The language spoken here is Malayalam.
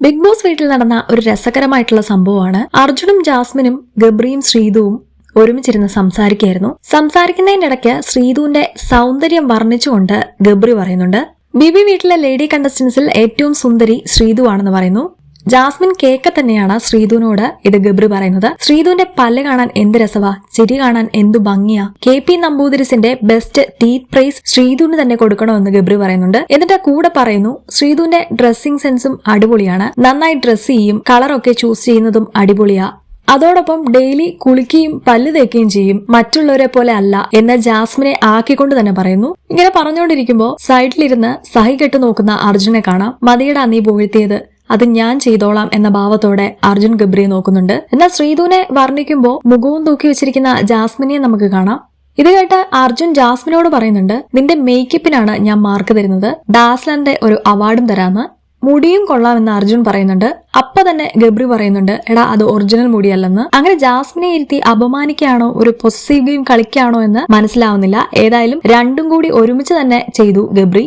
ബിഗ് ബോസ് വീട്ടിൽ നടന്ന ഒരു രസകരമായിട്ടുള്ള സംഭവമാണ് അർജുനും ജാസ്മിനും ഗബ്രിയും ശ്രീതുവും ഒരുമിച്ചിരുന്ന് സംസാരിക്കായിരുന്നു സംസാരിക്കുന്നതിനിടയ്ക്ക് ശ്രീതുവിന്റെ സൗന്ദര്യം വർണിച്ചുകൊണ്ട് ഗബ്രി പറയുന്നുണ്ട് ബിബി വീട്ടിലെ ലേഡി കണ്ടസ്റ്റൻസിൽ ഏറ്റവും സുന്ദരി ശ്രീതു ആണെന്ന് പറയുന്നു. ജാസ്മിൻ കേക്ക തന്നെയാണ് ശ്രീതുവിനോട് ഇത് ഗബ്രി പറയുന്നത്. ശ്രീതുവിന്റെ പല്ല് കാണാൻ എന്ത് രസവാ? ചിരി കാണാൻ എന്തു ഭംഗിയാ? കെ പി നമ്പൂതിരിസിന്റെ ബെസ്റ്റ് ടീത്ത് പ്രൈസ് ശ്രീതുവിന് തന്നെ കൊടുക്കണമെന്ന് ഗബ്രി പറയുന്നുണ്ട്. എന്നിട്ട് കൂടെ പറയുന്നു ശ്രീതുവിന്റെ ഡ്രസ്സിംഗ് സെൻസും അടിപൊളിയാണ്. നന്നായി ഡ്രസ് ചെയ്യും കളറൊക്കെ ചൂസ് ചെയ്യുന്നതും അടിപൊളിയാ. അതോടൊപ്പം ഡെയിലി കുളിക്കുകയും പല്ല് തേക്കുകയും ചെയ്യും. മറ്റുള്ളവരെ പോലെ അല്ല എന്ന് ജാസ്മിനെ ആക്കിക്കൊണ്ട് തന്നെ പറയുന്നു. ഇങ്ങനെ പറഞ്ഞുകൊണ്ടിരിക്കുമ്പോ സൈഡിലിരുന്ന് സഹി കെട്ടു നോക്കുന്ന അർജുനെ കാണാം. മതിയുടെ നീ പുകഴ്ത്തിയത്. അത് ഞാൻ ചെയ്തോളാം എന്ന ഭാവത്തോടെ അർജുൻ ഗബ്രിയെ നോക്കുന്നുണ്ട്. എന്നാൽ ശ്രീധുവിനെ വർണിക്കുമ്പോൾ മുഖവും തൂക്കി വെച്ചിരിക്കുന്ന ജാസ്മിനെ നമുക്ക് കാണാം. ഇത് കേട്ട് അർജുൻ ജാസ്മിനോട് പറയുന്നുണ്ട് നിന്റെ മേക്കപ്പിനാണ് ഞാൻ മാർക്ക് തരുന്നത്. ഡാസ്ലന്റെ ഒരു അവാർഡും തരാന്ന് മുടിയും കൊള്ളാമെന്ന് അർജുൻ പറയുന്നുണ്ട്. അപ്പൊ തന്നെ ഗബ്രി പറയുന്നുണ്ട് എടാ അത് ഒറിജിനൽ മുടിയല്ലെന്ന്. അങ്ങനെ ജാസ്മിനെ ഇരുത്തി അപമാനിക്കുകയാണോ ഒരു പൊസീവ് ഗെയിം കളിക്കുകയാണോ എന്ന് മനസ്സിലാവുന്നില്ല. ഏതായാലും രണ്ടും കൂടി ഒരുമിച്ച് തന്നെ ചെയ്തു ഗബ്രി.